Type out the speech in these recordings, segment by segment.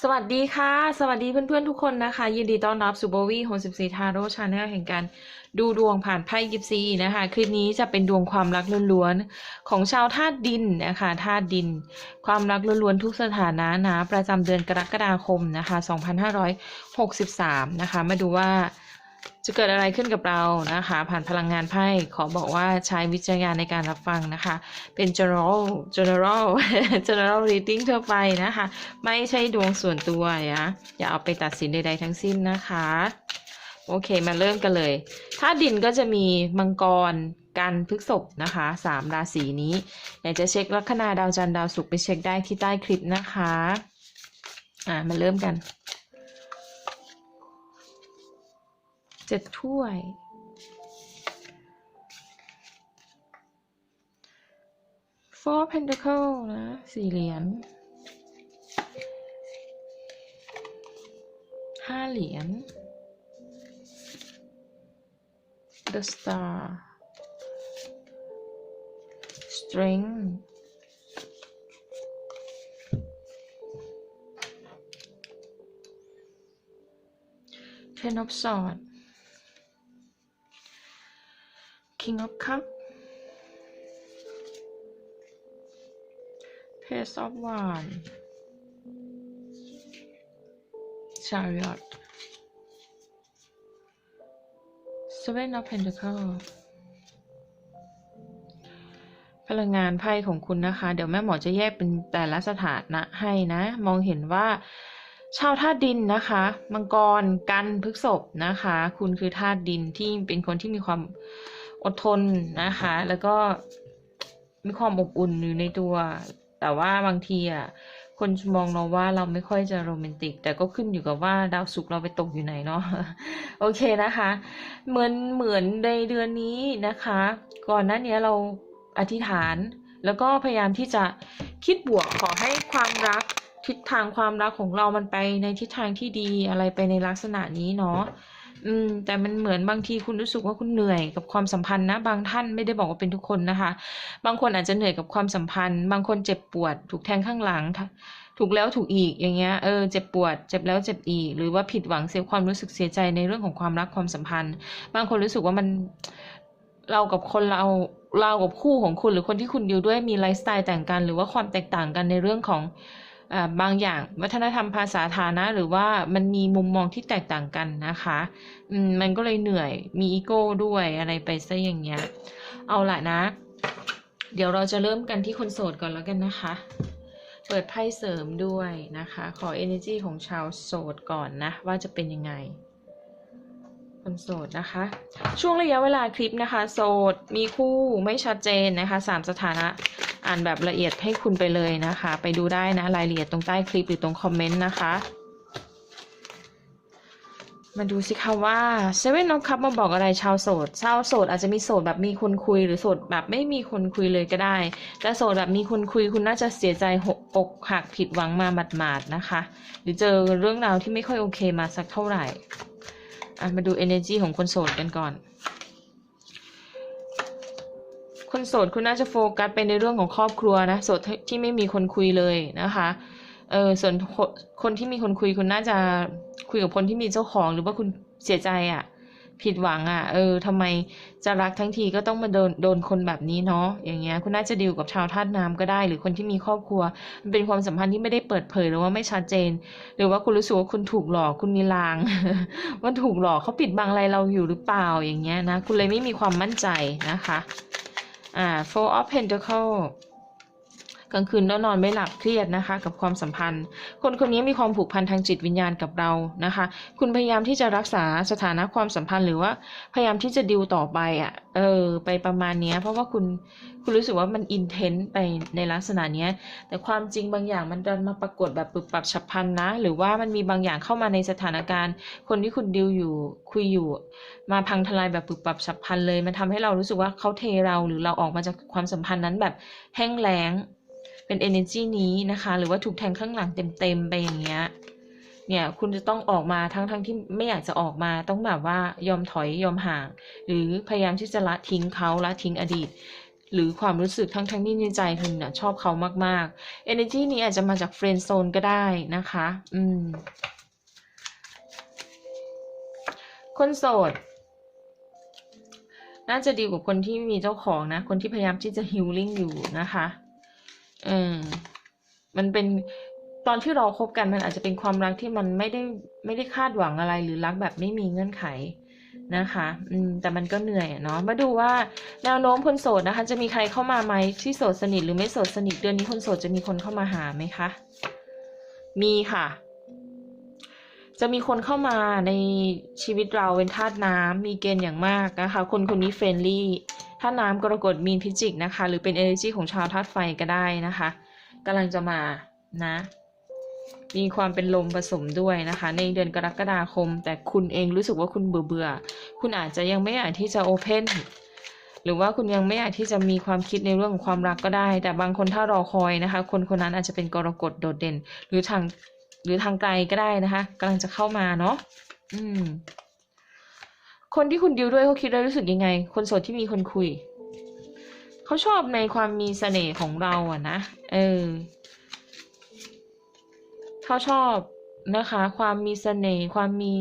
สวัสดีค่ะ สวัสดีเพื่อนๆทุกคนนะคะ ยินดีต้อนรับสู่โบวี่โฮสิบสี่ทาโร่ชาแนลแห่งการดูดวงผ่านไพ่ยิปซีนะคะ คลิปนี้จะเป็นดวงความรักล้วนๆ ของชาวธาตุดินนะคะธาตุดิน ความรักล้วนๆทุกสถานะนะประจำเดือนกรกฎาคมนะคะ 2563 นะคะ มาดูว่า จะเกิดอะไรขึ้นกับเรานะคะ ผ่านพลังงานไพ่ขอบอกว่าใช้วิจารณญาณในการรับฟังนะคะ เป็น general general general reading ทั่วไปนะคะ ไม่ใช่ดวงส่วนตัวนะอย่าเอาไปตัดสินใดๆทั้งสิ้นนะคะ โอเคมาเริ่มกันเลยถ้าดินก็จะมีมังกรกันพฤกษบนะคะสามราศีนี้อยากจะเช็คลัคนาดาวจันทร์ดาวศุกร์ไปเช็คได้ที่ใต้คลิปนะคะ อ่ามาเริ่มกัน เจ็ดถ้วยอร์เพนเดเคิลนะสี่เหรียญห้าเหรียญ the star string เทนอฟสอด King of Cup Page of Wand Chariot Seven of Pentacles พลังงานไพ่ของคุณนะคะ เดี๋ยวแม่หมอจะแยกเป็นแต่ละสถานะให้นะ มองเห็นว่าชาวธาตุดินนะคะ มังกรกันพฤกษบนะคะ คุณคือธาตุดินที่เป็นคนที่มีความ อดทนนะคะ แล้วก็มีความอบอุ่นอยู่ในตัว แต่ว่าบางทีอะคนมองเราว่าเราไม่ค่อยจะโรแมนติก แต่ก็ขึ้นอยู่กับว่าดาวศุกร์เราไปตกอยู่ไหนเนาะโอเคนะคะ เหมือนเหมือนในเดือนนี้นะคะ ก่อนหน้านี้เราอธิษฐาน แล้วก็พยายามที่จะคิดบวกขอให้ความรักทิศทางความรักของเรามันไปในทิศทางที่ดีอะไรไปในลักษณะนี้เนาะ อืมแต่มันเหมือนบางทีคุณรู้สึกว่าคุณเหนื่อยกับความสัมพันธ์นะ บางท่านไม่ได้บอกว่าเป็นทุกคนนะคะ บางคนอาจจะเหนื่อยกับความสัมพันธ์ บางคนเจ็บปวด ถูกแทงข้างหลัง ถูกแล้วถูกอีกอย่างเงี้ยเออเจ็บปวด เจ็บแล้วเจ็บอีก หรือว่าผิดหวังเสียความรู้สึกเสียใจในเรื่องของความรักความสัมพันธ์ บางคนรู้สึกว่ามันเรากับคนเราเรากับคู่ของคุณ หรือคนที่คุณอยู่ด้วยมีไลฟ์สไตล์ต่างกัน หรือว่าความแตกต่างกันในเรื่องของ บางอย่างวัฒนธรรมภาษาฐานะ หรือว่ามันมีมุมมองที่แตกต่างกันนะคะมันก็เลยเหนื่อยมีอีโก้ด้วยอะไรไปซะอย่างเงี้ย เอาละนะ เดี๋ยวเราจะเริ่มกันที่คนโสดก่อนแล้วกันนะคะ เปิดไพ่เสริมด้วยนะคะ ขอ energy ของชาวโสดก่อนนะ ว่าจะเป็นยังไง คนโสดนะคะ ช่วงระยะเวลาคลิปนะคะ โสดมีคู่ไม่ชัดเจนนะคะสามสถานะอ่านแบบละเอียดให้คุณไปเลยนะคะ ไปดูได้นะรายละเอียดตรงใต้คลิปหรือตรงคอมเมนต์นะคะ มาดูสิคะว่าเซเว่นน f คัพมาบอกอะไรชาวโสดชาวโสดอาจจะมีโสดแบบมีคนคุย หรือโสดแบบไม่มีคนคุยเลยก็ได้แต่โสดแบบมีคนคุยคุณน่าจะเสียใจหกอกหักผิดหวังมาหมาดๆนะคะ หรือเจอเรื่องราวที่ไม่ค่อยโอเคมาสักเท่าไหร่ อะมาดู energy ของคนโสดกันก่อน คนโสดคุณน่าจะโฟกัสไปในเรื่องของครอบครัวนะโสดที่ไม่มีคนคุยเลยนะคะเออส่วนคนคนที่มีคนคุยคุณน่าจะคุยกับคนที่มีเจ้าของหรือว่าคุณเสียใจอะ่ะ ผิดหวังอะ่ะ เออทำไมจะรักทั้งทีก็ต้องมาโดนโดนคนแบบนี้เนาะอย่างเงี้ย คุณน่าจะดีลกับชาวธาตุน้ำก็ได้ หรือคนที่มีครอบครัว มันเป็นความสัมพันธ์ที่ไม่ได้เปิดเผยหรือว่าไม่ชัดเจน หรือว่าคุณรู้สึกว่าคุณถูกหลอกคุณมีลาง ว่าถูกหลอกเขาปิดบังอะไรเราอยู่หรือเปล่าอย่างเงี้ยนะ คุณเลยไม่มีความมั่นใจนะคะอ่า four of pentacle กลางคืนแล้วนอนไม่หลับเครียดนะคะ กับความสัมพันธ์ คนคนนี้มีความผูกพันทางจิตวิญญาณกับเรานะคะ คุณพยายามที่จะรักษาสถานะความสัมพันธ์หรือว่าพยายามที่จะดิวต่อไปอะ่ะเออไปประมาณเนี้ยเพราะว่าคุณคุณรู้สึกว่ามันอินเทนต์ไปในลักษณะเนี้ยแต่ความจริงบางอย่างมันดันมาปรากฏแบบปรับปรับฉับพลันนะ หรือว่ามันมีบางอย่างเข้ามาในสถานการณ์ คนที่คุณดิวอยู่คุยอยู่ มาพังทลายแบบปรับปรับฉับพลันเลย มันทำให้เรารู้สึกว่าเขาเทเราหรือเราออกมาจากความสัมพันธ์นั้นแบบแห้งแล้ง เป็น energy นี้นะคะ หรือว่าถูกแทงข้างหลังเต็มๆไปอย่างเงี้ยเนี่ยคุณจะต้องออกมาทั้งๆทที่ไม่อยากจะออกมาต้องแบบว่ายอมถอยยอมห่าง หรือพยายามที่จะละทิ้งเขาละทิ้งอดีต หรือความรู้สึกทั้งๆที่ในใจคุณน่ะชอบเขามากๆ energy นี้อาจจะมาจากเฟรนด์โซนก็ได้นะคะ อืม คนโสดน่าจะดีกว่าคนที่มีเจ้าของนะ คนที่พยายามที่จะฮิลลิ่งอยู่นะคะ เออมันเป็นตอนที่เราคบกันมันอาจจะเป็นความรักที่มันไม่ได้ไม่ได้คาดหวังอะไรหรือรักแบบไม่มีเงื่อนไขนะคะ อืม แต่มันก็เหนื่อยเนาะ มาดูว่าแนวโน้มคนโสดนะคะ จะมีใครเข้ามาไหมที่โสดสนิทหรือไม่โสดสนิทเดือนนี้คนโสดจะมีคนเข้ามาหาไหมคะ มีค่ะ จะมีคนเข้ามาในชีวิตเราเป็นธาตุน้ำมีเกณฑ์อย่างมากนะคะ คนคนนี้เฟรนลี่ธาตุน้ำกรกฎมีนพิจิกนะคะ หรือเป็น energy ของชาวธาตุไฟก็ได้นะคะกำลังจะมานะ มีความเป็นลมผสมด้วยนะคะ ในเดือนกรกฎาคม แต่คุณเองรู้สึกว่าคุณเบื่อเบื่อคุณอาจจะยังไม่อยากที่จะโอเพนหรือว่าคุณยังไม่อยากที่จะมีความคิดในเรื่องของความรักก็ได้ แต่บางคนถ้ารอคอยนะคะ คนคนนั้นอาจจะเป็นกรกฎโดดเด่น หรือทาง หรือทางไกลก็ได้นะคะกำลังจะเข้ามาเนาะอืม คนที่คุณดิวด้วยเขาคิดแล้วรู้สึกยังไง คนโสดที่มีคนคุยเขาชอบในความมีเสน่ห์ของเราอะนะเออเขาชอบนะคะ ความมีเสน่ห์ความมี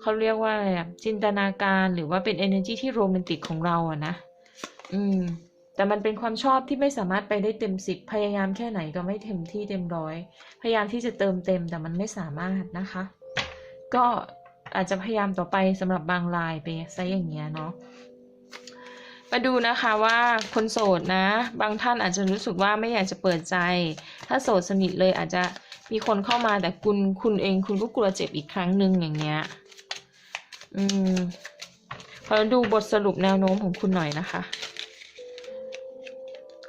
เขาเรียกว่าอะไรอะจินตนาการหรือว่าเป็น energy ที่โรแมนติกของเราอะนะอืม แต่มันเป็นความชอบที่ไม่สามารถไปได้เต็มสิบพยายามแค่ไหนก็ไม่เต็มที่เต็มร้อย พยายามที่จะเติมเต็มแต่มันไม่สามารถนะคะ ก็อาจจะพยายามต่อไปสำหรับบางรายไปซะอย่างเงี้ยเนาะมาดูนะคะว่าคนโสดนะ บางท่านอาจจะรู้สึกว่าไม่อยากจะเปิดใจ ถ้าโสดสนิทเลยอาจจะมีคนเข้ามาแต่คุณคุณเองคุณก็กลัวเจ็บอีกครั้งหนึ่งอย่างเงี้ยอืมขอดูบทสรุปแนวโน้มของคุณหน่อยนะคะ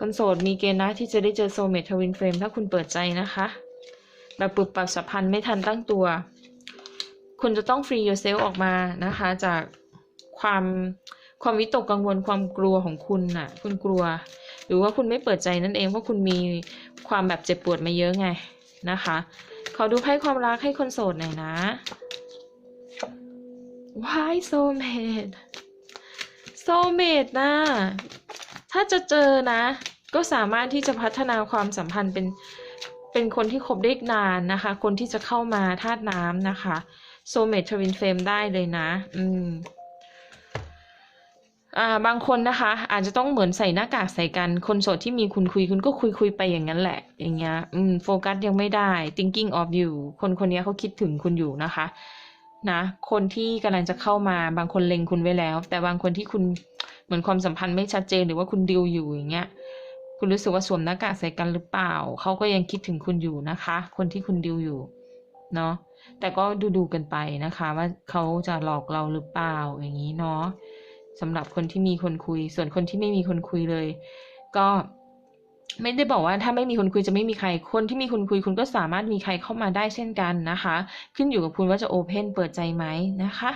คนโสดมีเกณฑ์นะที่จะได้เจอโซเมททวินเฟรมถ้าคุณเปิดใจนะคะแบบปรับปรับสัมพันธ์ไม่ทันตั้งตัว คุณจะต้องฟรี yourself ออกมานะคะ จากความความวิตกกังวลความกลัวของคุณน่ะ คุณกลัว หรือว่าคุณไม่เปิดใจนั่นเองเพราะคุณมีความแบบเจ็บปวดมาเยอะไงนะคะ ขอดูไพ่ความรักให้คนโสดหน่อยนะ Why soulmate soulmate นะ ถ้าจะเจอนะ ก็สามารถที่จะพัฒนาความสัมพันธ์เป็นเป็นคนที่คบได้นานนะคะ คนที่จะเข้ามาธาตุน้ำนะคะ soulmate twin flame ได้เลยนะ อืมอ่าบางคนนะคะ อาจจะต้องเหมือนใส่หน้ากากใส่กันคนโสดที่มีคุณคุยคุณก็คุยคุยไปอย่างนั้นแหละ อย่างเงี้ยอืมโฟกัสยังไม่ได้ thinking of you คนคนนี้เขาคิดถึงคุณอยู่นะคะนะคนที่กำลังจะเข้ามาบางคนเล็งคุณไว้แล้ว แต่บางคนที่คุณเหมือนความสัมพันธ์ไม่ชัดเจนหรือว่าคุณดิวอยู่อย่างเงี้ย คุณรู้สึกว่าสวมหน้ากากใส่กันหรือเปล่า เขาก็ยังคิดถึงคุณอยู่นะคะ คนที่คุณดิวอยู่ เนาะ แต่ก็ดูดูๆกันไปนะคะ ว่าเขาจะหลอกเราหรือเปล่าอย่างนี้เนาะสำหรับคนที่มีคนคุย ส่วนคนที่ไม่มีคนคุยเลย ก็ไม่ได้บอกว่าถ้าไม่มีคนคุยจะไม่มีใคร คนที่มีคนคุยคุณก็สามารถมีใครเข้ามาได้เช่นกันนะคะ ขึ้นอยู่กับคุณว่าจะโอเพนเปิดใจไหมนะคะ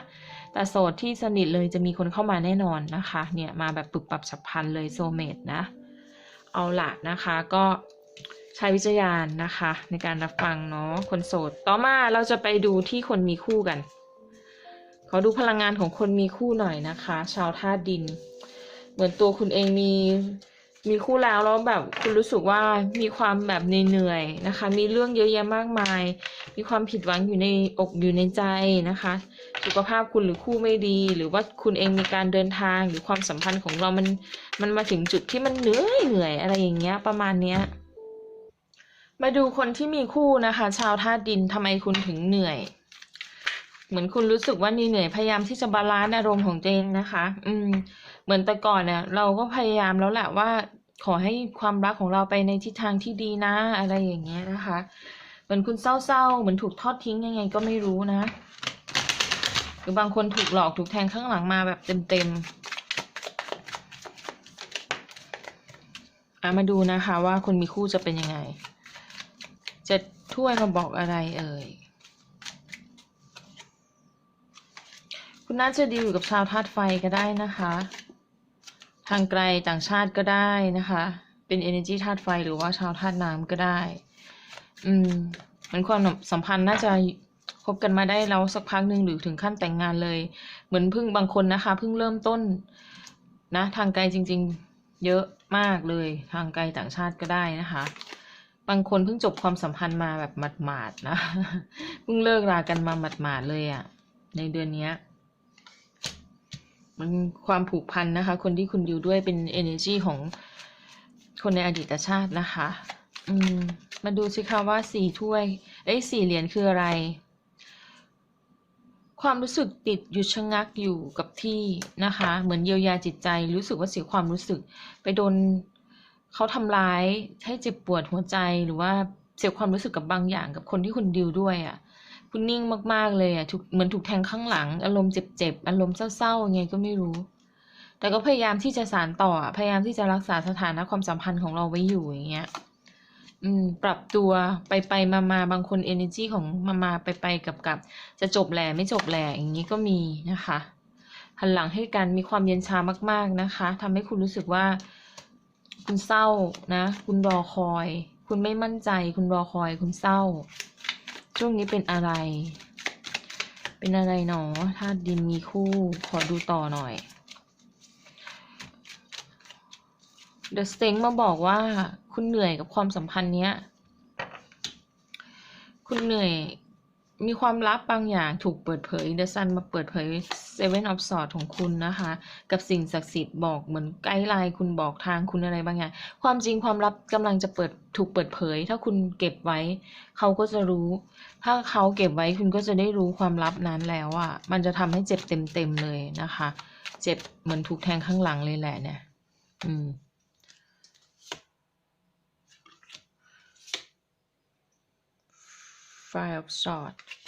แต่โสดที่สนิทเลยจะมีคนเข้ามาแน่นอนนะคะ เนี่ยมาแบบปรับปรับฉับพลันเลยโซเมตนะ เอาละนะคะก็ใช้วิจารณญานะคะ ในการรับฟังเนาะคนโสด ต่อมาเราจะไปดูที่คนมีคู่กัน ขอดูพลังงานของคนมีคู่หน่อยนะคะ ชาวธาตุดิน เหมือนตัวคุณเองมี มีคู่แล้วแล้วแบบคุณรู้สึกว่ามีความแบบเหนื่อยๆนะคะ มีเรื่องเยอะแยะมากมาย มีความผิดหวังอยู่ในอกอยู่ในใจนะคะ สุขภาพคุณหรือคู่ไม่ดี หรือว่าคุณเองมีการเดินทางหรือความสัมพันธ์ของเรามันมันมาถึงจุดที่มันเหนื่อยเหนื่อยอะไรอย่างเงี้ยประมาณเนี้ยมาดูคนที่มีคู่นะคะ ชาวธาตุดินทำไมคุณถึงเหนื่อย เหมือนคุณรู้สึกว่านี่เหนื่อยพยายามที่จะบาลานซ์อารมณ์ของตัวเองนะคะ อืม เหมือนแต่ก่อนเนี่ยเราก็พยายามแล้วแหละว่า ขอให้ความรักของเราไปในทิศทางที่ดีนะ อะไรอย่างเงี้ยนะคะเหมือนคุณเศร้าๆเหมือนถูกทอดทิ้งยังไงก็ไม่รู้นะหรือบางคนถูกหลอกถูกแทงข้างหลังมาแบบเต็มๆอะมาดูนะคะว่าคนมีคู่จะเป็นยังไง จะถ้วยมาบอกอะไรเอ่ยคุณน่าจะดีอยู่กับชาวธาตุไฟก็ได้นะคะ ทางไกลต่างชาติก็ได้นะคะ เป็น energy ธาตุไฟหรือว่าชาวธาตุน้ำก็ได้ อืมเหมือนความสัมพันธ์น่าจะคบกันมาได้แล้วสักพักหนึ่งหรือถึงขั้นแต่งงานเลย เหมือนเพิ่งบางคนนะคะเพิ่งเริ่มต้น นะ ทางไกลจริง ๆ เยอะมากเลย ทางไกลต่างชาติก็ได้นะคะ บางคนเพิ่งจบความสัมพันธ์มาแบบหมาดๆนะเพิ่งเลิกรากันมาหมาดๆเลยอะ่ะ ในเดือนเนี้ย มันความผูกพันนะคะ คนที่คุณดิวด้วยเป็น energy ของคนในอดีตชาตินะคะ อืม มาดูสิคะว่าสี่ถ้วย เอ้ยสี่เหรียญคืออะไร ความรู้สึกติดหยุดชะงักอยู่กับที่นะคะ เหมือนเยียวยาจิตใจ รู้สึกว่าเสียความรู้สึก ไปโดนเขาทำร้ายให้เจ็บปวดหัวใจหรือว่าเสียความรู้สึกกับบางอย่างกับคนที่คุณดิวด้วยอะ่ะ คุณนิ่งมาก ๆ เลยอะถูกเหมือนถูกแทงข้างหลัง อารมณ์เจ็บๆ อารมณ์เศร้าๆยังไงก็ไม่รู้ แต่ก็พยายามที่จะสานต่อ พยายามที่จะรักษาสถานะความสัมพันธ์ของเราไว้อยู่อย่างเงี้ย อืม ปรับตัวไปไปมามาบางคน energy ของมามาไปไปกับกับจะจบแหล่ไม่จบแหล่อย่างนี้ก็มีนะคะหันหลังให้กันมีความเย็นชามาก ๆนะคะทำให้คุณรู้สึกว่า คุณเศร้านะ คุณรอคอย คุณไม่มั่นใจ คุณรอคอย คุณเศร้า ช่วงนี้เป็นอะไร เป็นอะไรหนอธาตุดินมีคู่ ขอดูต่อหน่อย The s t e n g มาบอกว่าคุณเหนื่อยกับความสัมพันธ์เนี้ย คุณเหนื่อยมีความลับบางอย่างถูกเปิดเผย The Sun มาเปิดเผย Seven of Swords ของคุณนะคะ กับสิ่งศักดิ์สิทธิ์บอกเหมือนไกด์ไลน์คุณบอกทางคุณอะไรบางอย่าง ความจริงความลับกำลังจะเปิดถูกเปิดเผย ถ้าคุณเก็บไว้ เขาก็จะรู้ ถ้าเขาเก็บไว้คุณก็จะได้รู้ความลับนั้นแล้วอะ่ะ มันจะทำให้เจ็บเต็มๆเลยนะคะ เจ็บเหมือนถูกแทงข้างหลังเลยแหละเนี่ย อืม Five of Swords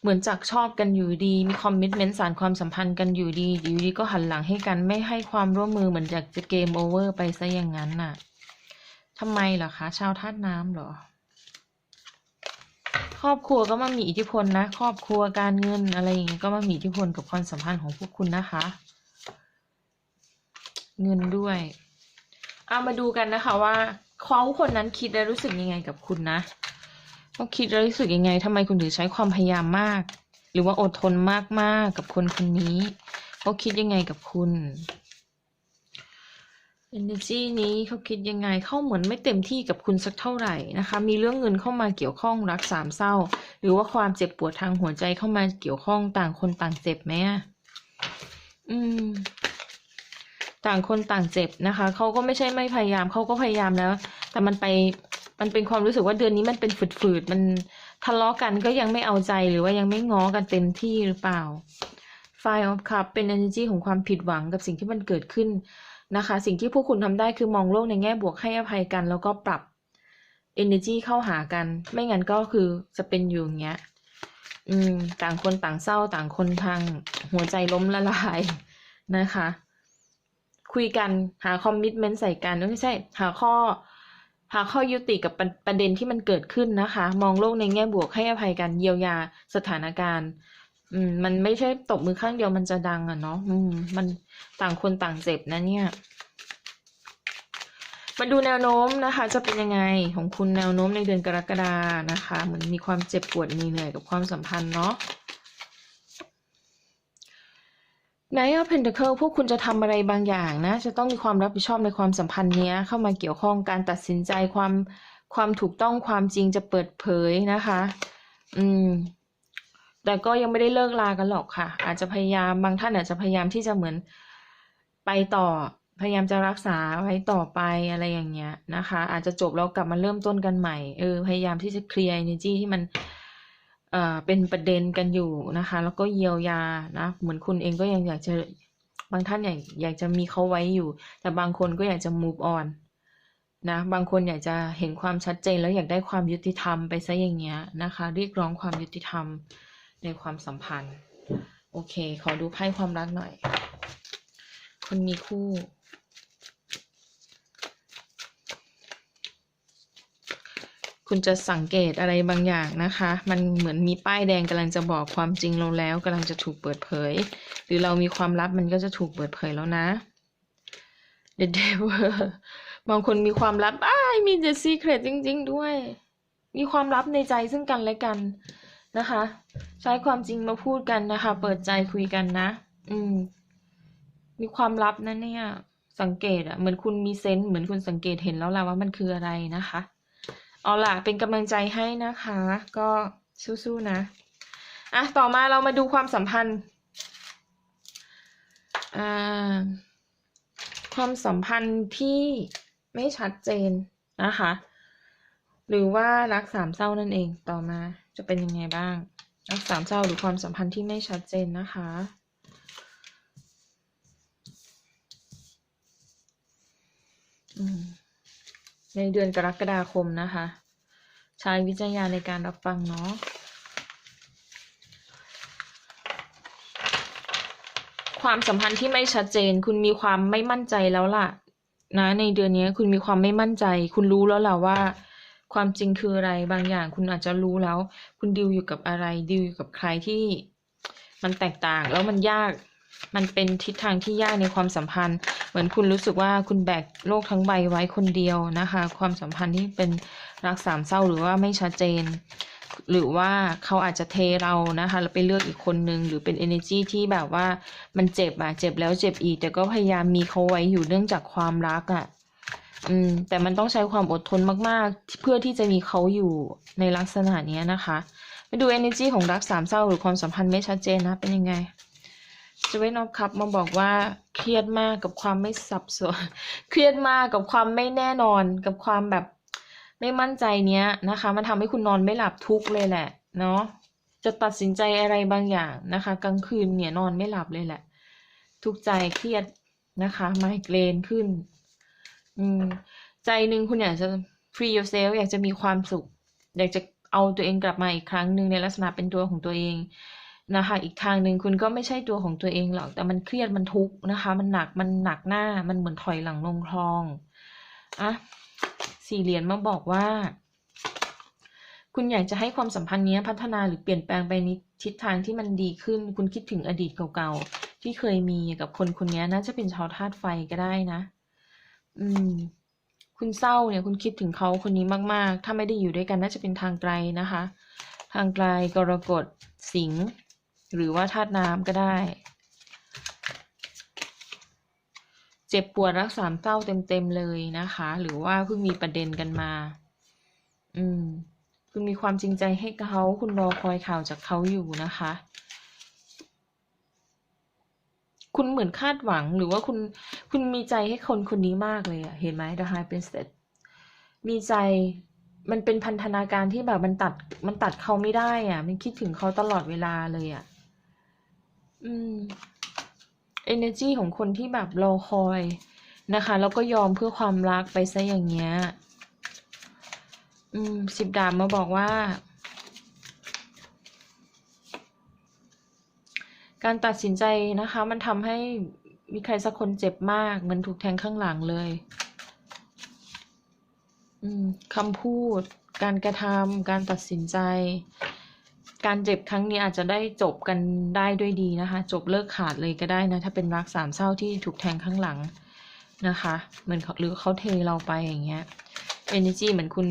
เหมือนจากชอบกันอยู่ดี มีคอมมิชเมนต์สารความสัมพันธ์กันอยู่ดีอยู่ดีก็หันหลังให้กันไม่ให้ความร่วมมือเหมือนจากจะเกมโอเวอร์ไปซะอย่างนั้นน่ะทำไมเหรอคะ ชาวธาตุน้ำเหรอ ครอบครัวก็มามีอิทธิพลนะ ครอบครัวการเงินอะไรอย่างเงี้ยก็มามีอิทธิพลกับความสัมพันธ์ของพวกคุณนะคะ เงินด้วยเอามาดูกันนะคะว่าเขาคนนั้นคิดและรู้สึกยังไงกับคุณนะ เขาคิดแล้วรู้สึกยังไงทำไมคุณถึงใช้ความพยายามมาก หรือว่าอดทนมากๆกกับคนคนนี้เขาคิดยังไงกับคุณ energy นี้เขาคิดยังไงเขาเหมือนไม่เต็มที่กับคุณสักเท่าไหร่นะคะ มีเรื่องเงินเข้ามาเกี่ยวข้องรักสามเศร้า หรือว่าความเจ็บปวดทางหัวใจเข้ามาเกี่ยวข้องต่างคนต่างเจ็บไหมอืม ต่างคนต่างเจ็บนะคะเขาก็ไม่ใช่ไม่พยายามเขาก็พยายามแล้ว แต่มันไป มันเป็นความรู้สึกว่าเดือนนี้มันเป็นฝืดๆมันทะเลาะกันก็ยังไม่เอาใจหรือว่ายังไม่ง้อกันเต็มที่หรือเปล่า Five of Cups เป็น energy ของความผิดหวังกับสิ่งที่มันเกิดขึ้นนะคะ สิ่งที่พวกคุณทำได้คือมองโลกในแง่บวกให้อภัยกัน แล้วก็ปรับ energy เข้าหากัน ไม่งั้นก็คือจะเป็นอยู่อย่างเงี้ย อืม ต่างคนต่างเศร้า ต่างคนทางหัวใจล้มละลายนะคะ คุยกันหาคอมมิชเมนต์ใส่กันไม่ใช่ หาข้อ หาข้อยุติกับปประเด็นที่มันเกิดขึ้นนะคะ มองโลกในแง่บวกให้อภัยกันเยียวยาสถานการณ์อืมมันไม่ใช่ตบมือข้างเดียวมันจะดังอะเนาะอืมมันต่างคนต่างเจ็บนะเนี่ย มาดูแนวโน้มนะคะ จะเป็นยังไงของคุณแนวโน้มในเดือนกรกฎานะคะ เหมือนมีความเจ็บปวดมีเหนื่อยกับความสัมพันธ์เนาะ Knight of Pentacle พวกคุณจะทำอะไรบางอย่างนะ จะต้องมีความรับผิดชอบในความสัมพันธ์เนี้ย เข้ามาเกี่ยวข้องการตัดสินใจความความถูกต้องความจริงจะเปิดเผยนะคะ อืม แต่ก็ยังไม่ได้เลิกลากันหรอกค่ะ อาจจะพยายามบางท่านอาจจะพยายามที่จะเหมือนไปต่อ พยายามจะรักษาไว้ต่อไปอะไรอย่างเงี้ยนะคะ อาจจะจบแล้วกลับมาเริ่มต้นกันใหม่ เออ พยายามที่จะเคลียร์ energy ที่มัน เป็นประเด็นกันอยู่นะคะ แล้วก็เยียวยานะ เหมือนคุณเองก็ยังอยากจะบางท่านอยากอยากจะมีเขาไว้อยู่ แต่บางคนก็อยากจะ move on นะ บางคนอยากจะเห็นความชัดเจนแล้วอยากได้ความยุติธรรมไปซะอย่างเงี้ยนะคะ เรียกร้องความยุติธรรมในความสัมพันธ์ โอเค ขอดูไพ่ความรักหน่อย คนมีคู่ คุณจะสังเกตอะไรบางอย่างนะคะ มันเหมือนมีป้ายแดงกำลังจะบอกความจริงเราแล้วกำลังจะถูกเปิดเผย หรือเรามีความลับมันก็จะถูกเปิดเผยแล้วนะ The Devil บางคนมีความลับอ้ายมี The Secret จริง ๆ ด้วย มีความลับในใจซึ่งกันและกันนะคะ ใช้ความจริงมาพูดกันนะคะ เปิดใจคุยกันนะ อืม มีความลับนะเนี่ย สังเกตอะเหมือนคุณมีเซนส์เหมือนคุณสังเกตเห็นแล้วล่ะว่ามันคืออะไรนะคะ เอาล่ะเป็นกำลังใจให้นะคะ ก็สู้ๆนะอะต่อมาเรามาดูความสัมพันธ์อ่าความสัมพันธ์ที่ไม่ชัดเจนนะคะ หรือว่ารักสามเศร้านั่นเองต่อมาจะเป็นยังไงบ้าง รักสามเศร้าหรือความสัมพันธ์ที่ไม่ชัดเจนนะคะอืม ในเดือนกรกฎาคมนะคะ ใช้วิจารณญาณในการรับฟังเนาะความสัมพันธ์ที่ไม่ชัดเจน คุณมีความไม่มั่นใจแล้วล่ะ นะ ในเดือนนี้คุณมีความไม่มั่นใจ คุณรู้แล้วล่ะว่า ความจริงคืออะไรบางอย่าง คุณอาจจะรู้แล้ว คุณดิวอยู่กับอะไรดิวอยู่กับใครที่ มันแตกต่างแล้วมันยาก มันเป็นทิศทางที่ยากในความสัมพันธ์ เหมือนคุณรู้สึกว่าคุณแบกโลกทั้งใบไว้คนเดียวนะคะ ความสัมพันธ์ที่เป็นรักสามเศร้าหรือว่าไม่ชัดเจน หรือว่าเขาอาจจะเทเรานะคะแล้วไปเลือกอีกคนนึงหรือเป็น energy ที่แบบว่ามันเจ็บอะเจ็บแล้วเจ็บอีก แต่ก็พยายามมีเขาไว้อยู่เนื่องจากความรักอะอืมแต่มันต้องใช้ความอดทนมากๆ เพื่อที่จะมีเขาอยู่ในลักษณะนี้นะคะ ไปดู energy ของรักสามเศร้าหรือความสัมพันธ์ไม่ชัดเจนนะเป็นยังไง เจเวนอฟคัพมาบอกว่าเครียดมากกับความไม่สับสน เครียดมากกับความไม่แน่นอนกับความแบบไม่มั่นใจเนี้ยนะคะ มันทำให้คุณนอนไม่หลับทุกเลยแหละ เนาะจะตัดสินใจอะไรบางอย่างนะคะ กลางคืนเนี่ยนอนไม่หลับเลยแหละ ทุกใจเครียดนะคะไมเกรนขึ้น อืม ใจหนึ่งคุณอยากจะ free yourself อยากจะมีความสุข อยากจะเอาตัวเองกลับมาอีกครั้งหนึ่งในลักษณะเป็นตัวของตัวเอง นะคะ อีกทางหนึ่งคุณก็ไม่ใช่ตัวของตัวเองหรอก แต่มันเครียดมันทุกข์นะคะ มันหนักมันหนักหน้า มันเหมือนถอยหลังลงคลองอะสี่เหรียญมาบอกว่า คุณอยากจะให้ความสัมพันธ์นี้พัฒนาหรือเปลี่ยนแปลงไปในทิศทางที่มันดีขึ้น คุณคิดถึงอดีตเก่าๆ ที่เคยมีกับคนคนนี้น่าจะเป็นชาวธาตุไฟก็ได้นะ อืม คุณเศร้าเนี่ย คุณคิดถึงเขาคนนี้มาก ๆ ถ้าไม่ได้อยู่ด้วยกันน่าจะเป็นทางไกลนะคะ ทางไกลกรกฎสิงห์ หรือว่าธาตุน้ำก็ได้ เจ็บปวดรักสามเศร้าเต็มๆเลยนะคะ หรือว่าเพิ่งมีประเด็นกันมา อืมคุณมีความจริงใจให้เขาคุณรอคอยข่าวจากเขาอยู่นะคะ คุณเหมือนคาดหวังหรือว่าคุณคุณมีใจให้คนคนนี้มากเลยอะเห็นไหม The High Priestess มีใจมันเป็นพันธนาการที่แบบมันตัดมันตัดเขาไม่ได้อะ มันคิดถึงเขาตลอดเวลาเลยอะ อืม energy ของคนที่แบบรอคอยนะคะ แล้วก็ยอมเพื่อความรักไปซะอย่างเงี้ย อืม สิบดาบมาบอกว่า การตัดสินใจนะคะ มันทำให้มีใครสักคนเจ็บมากเหมือนถูกแทงข้างหลังเลย อืมคำพูด การกระทำการตัดสินใจ การเจ็บครั้งนี้อาจจะได้จบกันได้ด้วยดีนะคะ จบเลิกขาดเลยก็ได้นะ ถ้าเป็นรักสามเศร้าที่ถูกแทงข้างหลังนะคะเหมือนหรือเขาเทเราไปอย่างเงี้ย energy เหมือนคุณ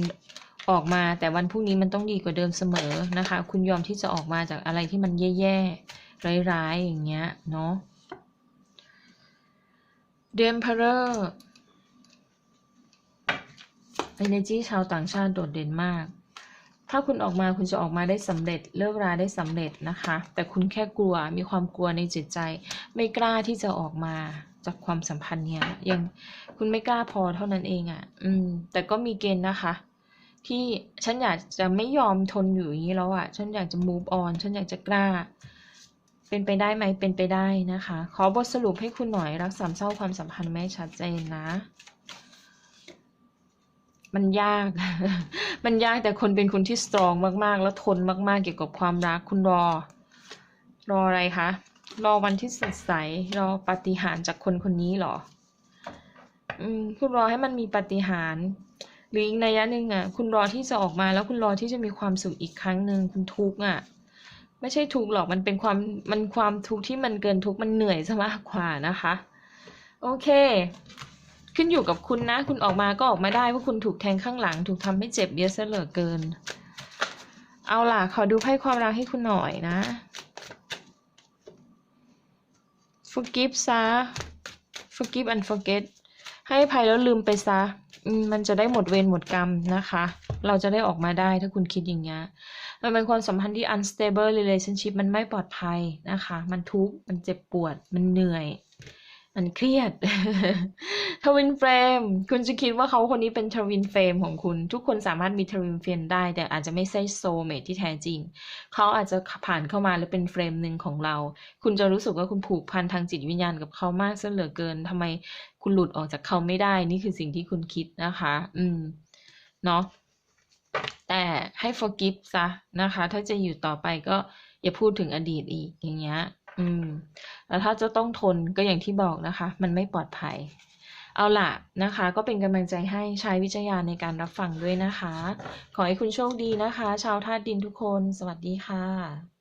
ออกมาแต่วันพรุ่งนี้มันต้องดีกว่าเดิมเสมอนะคะ คุณยอมที่จะออกมาจากอะไรที่มันแย่ๆ ร้ายๆ อย่างเงี้ยเนาะ The Emperor energy ชาวต่างชาติโดดเด่นมาก ถ้าคุณออกมาคุณจะออกมาได้สำเร็จเลิกราได้สำเร็จนะคะ แต่คุณแค่กลัวมีความกลัวในจิตใจ ไม่กล้าที่จะออกมาจากความสัมพันธ์เนี่ยยังคุณไม่กล้าพอเท่านั้นเองอะ่ะ อืม แต่ก็มีเกณฑ์นะคะ ที่ฉันอยากจะไม่ยอมทนอยู่อย่างนี้แล้วอะ่ะ ฉันอยากจะ move on ฉันอยากจะกล้า เป็นไปได้ไหมเป็นไปได้นะคะ ขอบทสรุปให้คุณหน่อยรักสามเศร้าความสัมพันธ์ไม่ชัดเจนนะ มันยาก มันยากแต่คนเป็นคนที่สตรองมากๆ แล้วทนมากๆ เกี่ยวกับความรักคุณรอ รออะไรคะ รอวันที่สดใส รอปาฏิหาริจากคนคนนี้หรอ อืม คุณรอให้มันมีปาฏิหาริหรืออีกในยะหนึ่งอะ คุณรอที่จะออกมาแล้วคุณรอที่จะมีความสุขอีกครั้งหนึ่งคุณทุกข์อะ ไม่ใช่ทุกข์หรอกมันเป็นความมันความทุกข์ที่มันเกินทุกข์มันเหนื่อยซะมากกว่านะคะ โอเค ขึ้นอยู่กับคุณนะ คุณออกมาก็ออกมาได้เพราะคุณถูกแทงข้างหลัง ถูกทำให้เจ็บเยอะเหลือเกิน เอาล่ะ ขอดูไพ่ความรักให้คุณหน่อยนะ forgive ซะ forgive and forget ให้ภัยแล้วลืมไปซะมมันจะได้หมดเวรหมดกรรมนะคะ เราจะได้ออกมาได้ถ้าคุณคิดอย่างเงี้ยมันเป็นความสัมพันธ์ที่ unstable relationship มันไม่ปลอดภัยนะคะ มันทุกข์ มันเจ็บปวด มันเหนื่อย มันเครียดทวินเฟรมคุณจะคิดว่าเขาคนนี้เป็นทวินเฟรมของคุณ ทุกคนสามารถมีทวินเฟรมได้ แต่อาจจะไม่ใช่โซเมทที่แท้จริง เขาอาจจะผ่านเข้ามาแล้วเป็นเฟรมหนึ่งของเรา คุณจะรู้สึกว่าคุณผูกพันทางจิตวิญญาณกับเขามากซะเหลือเกินทำไมคุณหลุดออกจากเขาไม่ได้ นี่คือสิ่งที่คุณคิดนะคะ อืม เนาะแต่ให้ forgive ซะนะคะ ถ้าจะอยู่ต่อไปก็อย่าพูดถึงอดีตอีกอย่างเงี้ย อืมแล้วถ้าจะต้องทนก็อย่างที่บอกนะคะ มันไม่ปลอดภัย เอาล่ะนะคะ ก็เป็นกำลังใจให้ใช้วิจยาในการรับฟังด้วยนะคะ ขอให้คุณโชคดีนะคะ ชาวธาตุดินทุกคน สวัสดีค่ะ